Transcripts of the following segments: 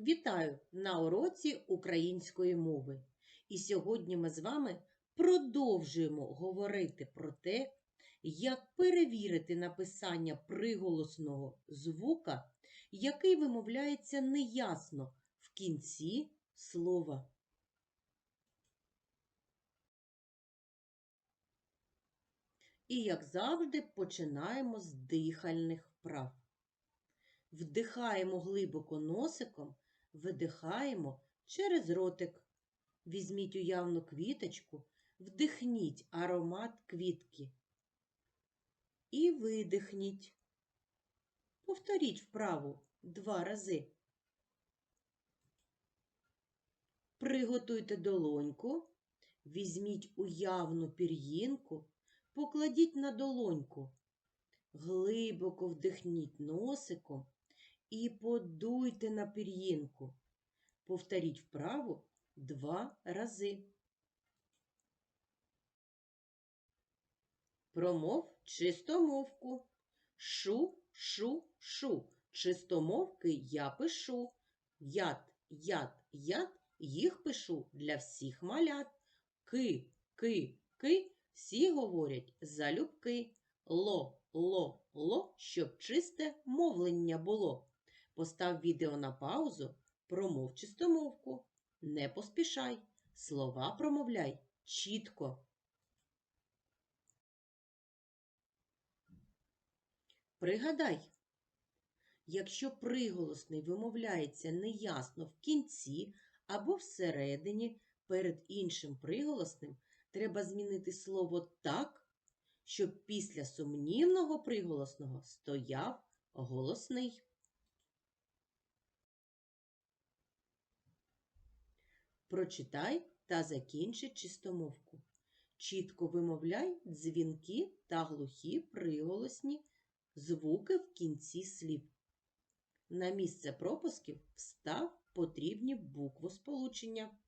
Вітаю на уроці української мови. І сьогодні ми з вами продовжуємо говорити про те, як перевірити написання приголосного звука, який вимовляється неясно в кінці слова. І, як завжди, починаємо з дихальних вправ. Вдихаємо глибоко носиком, видихаємо через ротик. Візьміть уявну квіточку, вдихніть аромат квітки. І видихніть. Повторіть вправу два рази. Приготуйте долоньку, візьміть уявну пір'їнку, покладіть на долоньку. Глибоко вдихніть носиком і подуйте на пір'їнку. Повторіть вправу два рази. Промов чистомовку. Шу, шу, шу. Чистомовки я пишу. Яд, яд, яд, їх пишу для всіх малят. Ки, ки, ки, всі говорять залюбки. Ло, ло, ло, щоб чисте мовлення було. Постав відео на паузу, промов чистомовку. Не поспішай, слова промовляй чітко. Пригадай, якщо приголосний вимовляється неясно в кінці або всередині перед іншим приголосним, треба змінити слово так, щоб після сумнівного приголосного стояв голосний. Прочитай та закінчи чистомовку. Чітко вимовляй дзвінки та глухі приголосні звуки в кінці слів. На місце пропусків встав потрібні буквосполучення.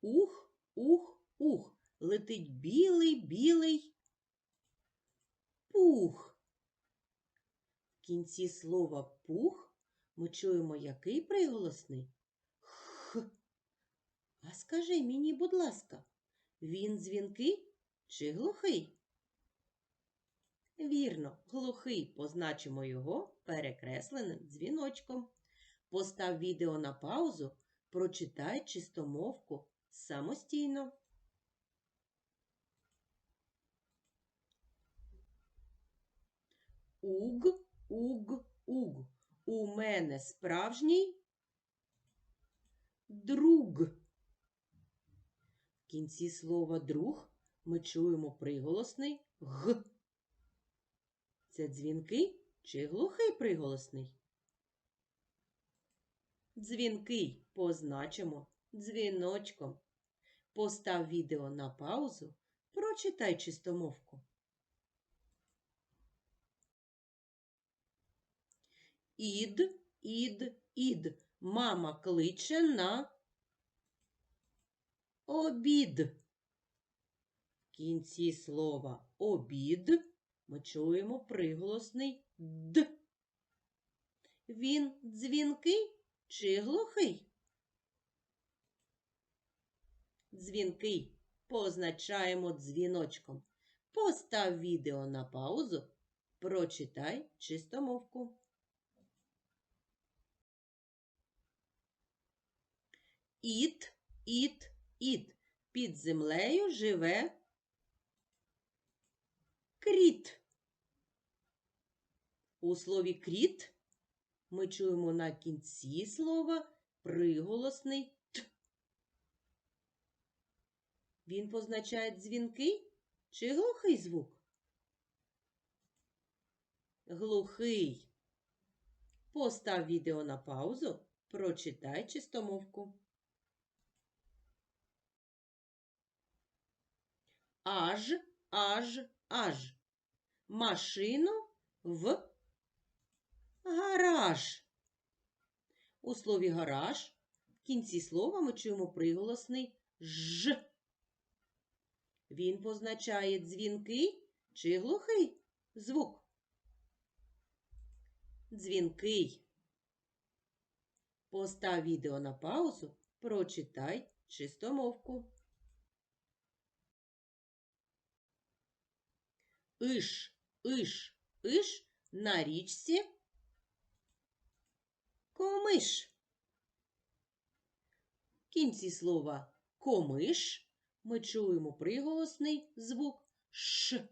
Ух, ух, ух, летить білий, білий пух. В кінці слова пух ми чуємо який приголосний? Х. А скажи мені, будь ласка, він дзвінкий чи глухий? Вірно, глухий позначимо його перекресленим дзвіночком. Постав відео на паузу, прочитай чистомовку самостійно. Уг, уг, уг. У мене справжній друг. В кінці слова друг ми чуємо приголосний г. Це дзвінкий чи глухий приголосний? Дзвінкий позначимо дзвіночком. Постав відео на паузу, прочитай чистомовку. Ід, ід, ід. Мама кличе на обід. В кінці слова обід ми чуємо приголосний д. Він дзвінкий чи глухий? Дзвінкий позначаємо дзвіночком. Постав відео на паузу, прочитай чистомовку. Іт, іт, іт. Під землею живе кріт. У слові кріт ми чуємо на кінці слова приголосний т. Він позначає дзвінкий чи глухий звук? Глухий. Постав відео на паузу, прочитай чистомовку. Аж, аж, аж. Машину в гараж. У слові гараж в кінці слова ми чуємо приголосний ж. Він позначає дзвінкий чи глухий звук. дзвінкий. Постав відео на паузу, прочитай чистомовку. Иш, иш, иш на річці комиш. В кінці слова комиш ми чуємо приголосний звук ш.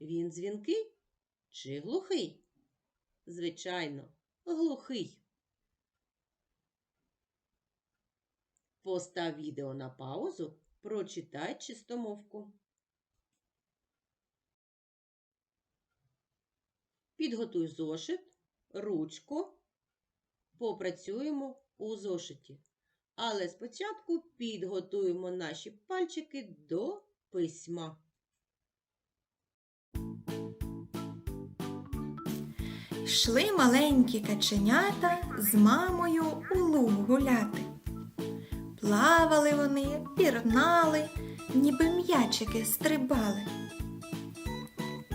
Він дзвінкий чи глухий? Звичайно, глухий. Постав відео на паузу, прочитай чистомовку. Підготуй зошит, ручку, попрацюємо у зошиті. Але спочатку підготуємо наші пальчики до письма. Йшли маленькі каченята з мамою у луг гуляти. Плавали вони, пірнали, ніби м'ячики стрибали.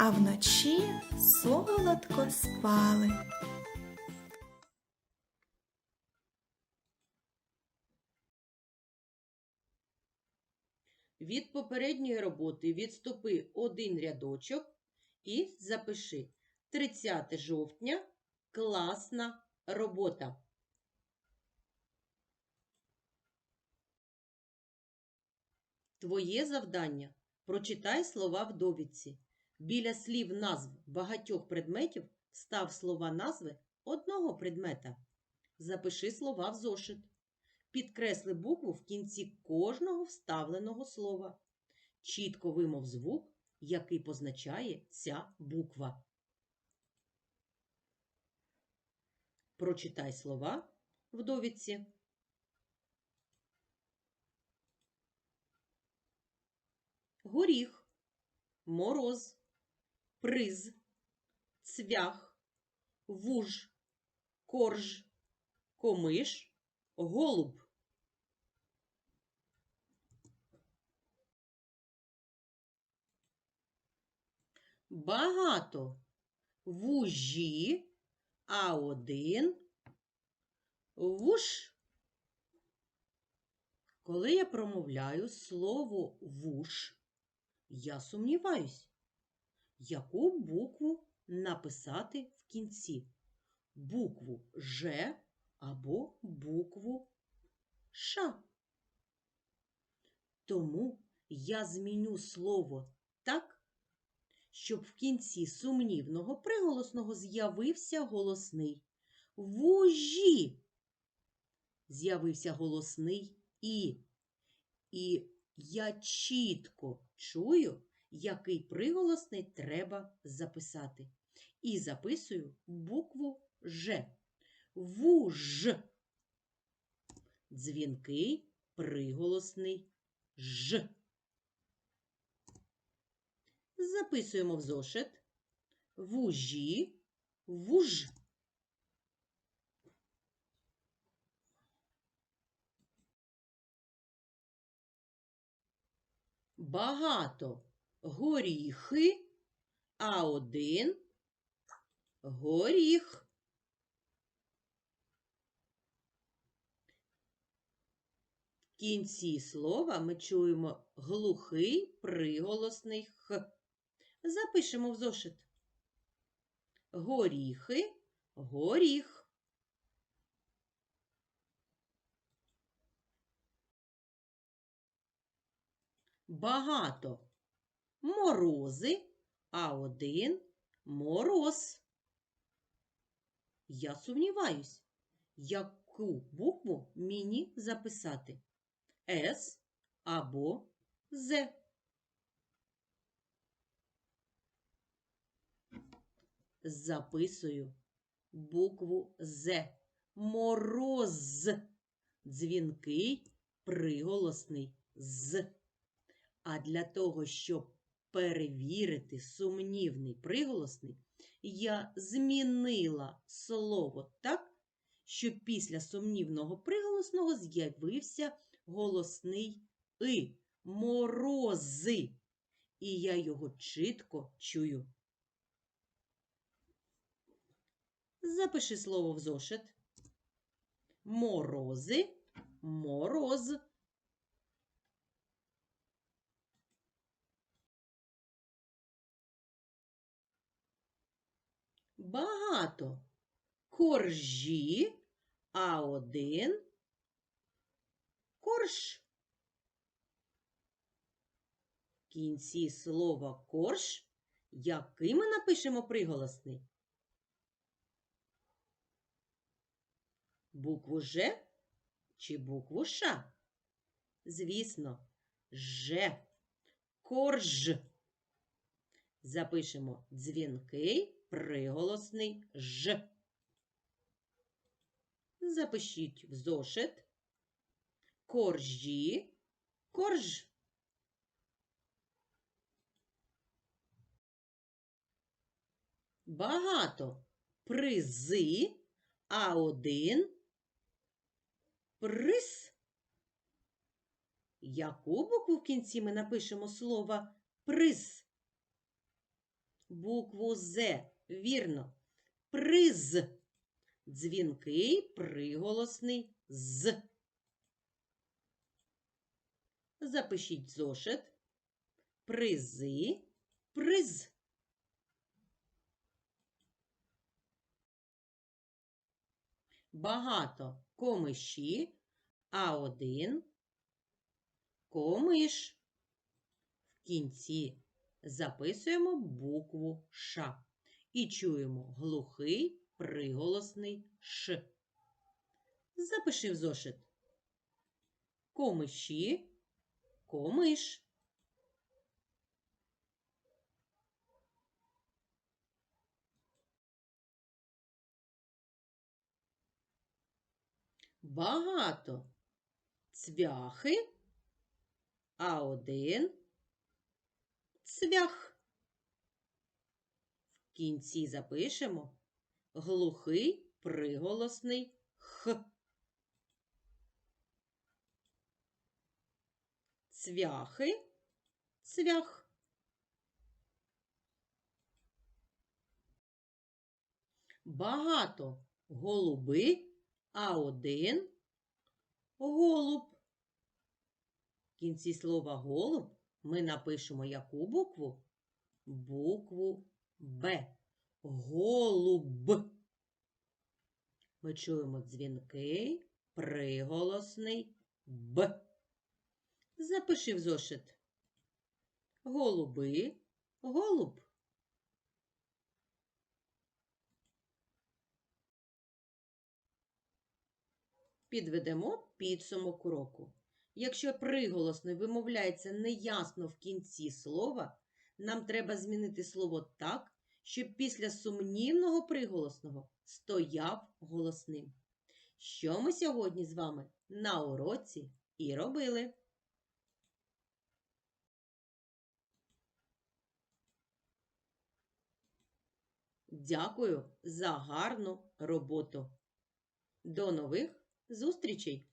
а вночі солодко спали. Від попередньої роботи відступи один рядочок і запиши 30 жовтня класна робота. Твоє завдання прочитай слова в довідці. Біля слів назв багатьох предметів став слова назви одного предмета. Запиши слова в зошит. Підкресли букву в кінці кожного вставленого слова. Чітко вимов звук, який позначає ця буква. Прочитай слова в довідці. Горіх, мороз, приз, цвях, вуж, корж, комиш, голуб. Багато вужі, а один вуш. Коли я промовляю слово вуш, я сумніваюсь, яку букву написати в кінці. Букву Ж або букву Ш. Тому я зміню слово так, щоб в кінці сумнівного приголосного з'явився голосний. Вужі. З'явився голосний і. І я чітко чую, який приголосний треба записати. І записую букву Ж. Вуж. Дзвінкий приголосний Ж. Записуємо в зошит. Вужі, вуж. Багато горіхи, а один горіх. В кінці слова ми чуємо глухий приголосний х. Запишемо в зошит. Горіхи, горіх. Багато морози, а один мороз. Я сумніваюсь, яку букву мені записати? С або З. Записую букву З. Мороз. Дзвінкий приголосний з. А для того, щоб перевірити сумнівний приголосний, я змінила слово так, щоб після сумнівного приголосного з'явився голосний и морози. І я його чітко чую. Запиши слово в зошит. Морози, мороз. Багато коржі, а один корж. В кінці слова корж, який ми напишемо приголосний? Букву Ж чи букву Ш? Звісно, Ж. Корж. Запишемо дзвінкий приголосний Ж. Запишіть в зошит коржі, корж. Багато призи, а один приз. Яку букву в кінці ми напишемо слово приз? Букву З. Вірно. Приз. Дзвінкий приголосний з. Запишіть зошит. Призи. Приз. Багато комиші, а один комиш. В кінці записуємо букву Ш і чуємо глухий приголосний Ш. Запиши в зошит. Комиші, комиш. Багато цвяхи, а один цвях. Кінці запишемо глухий приголосний х. Цвяхи, цвях. Багато голуби, а один голуб. В кінці слова голуб ми напишемо яку букву? Букву Б. Голуб. Ми чуємо дзвінкий, приголосний Б. Запиши в зошит. Голуби, голуб. Підведемо підсумок уроку. Якщо приголосний вимовляється неясно в кінці слова, нам треба змінити слово так, щоб після сумнівного приголосного стояв голосним. Що ми сьогодні з вами на уроці і робили? Дякую за гарну роботу. До нових зустрічей!